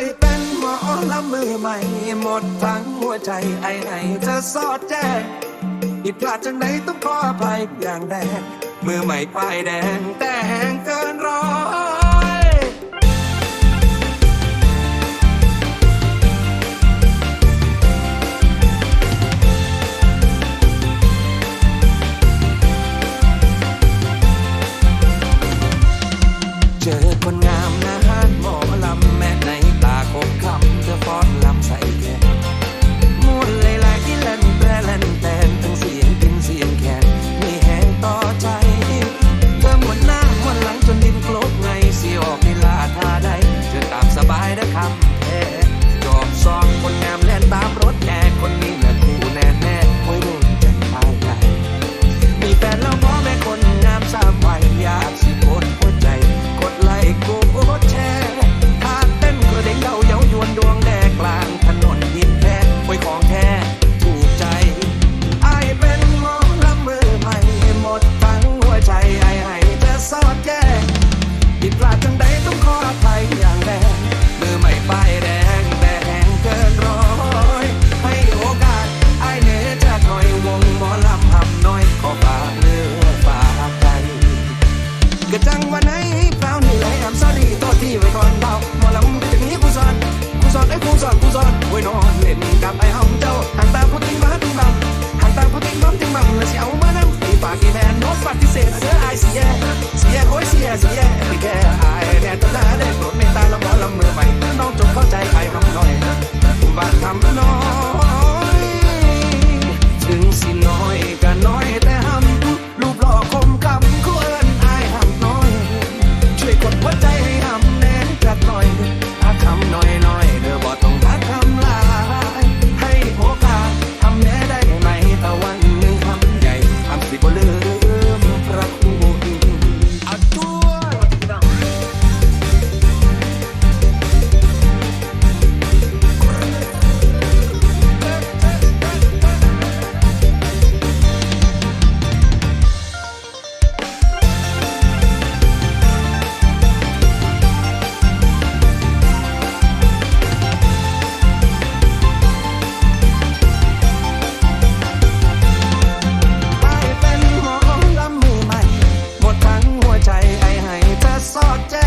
ยเป็นหมอละมือใหม่หมดทั้งหัวใจไอ้ไหนจะสอดแจ้งผิดพลาดจังหนต้องขออภัยอย่างแดงมือใหม่ป้ายแดงแต่แหงเกินรอ ซ่อนผู้อนหวยนอนเล่นกับไอ้ห้องเจ้าหางตาผู้ทิ้ง saute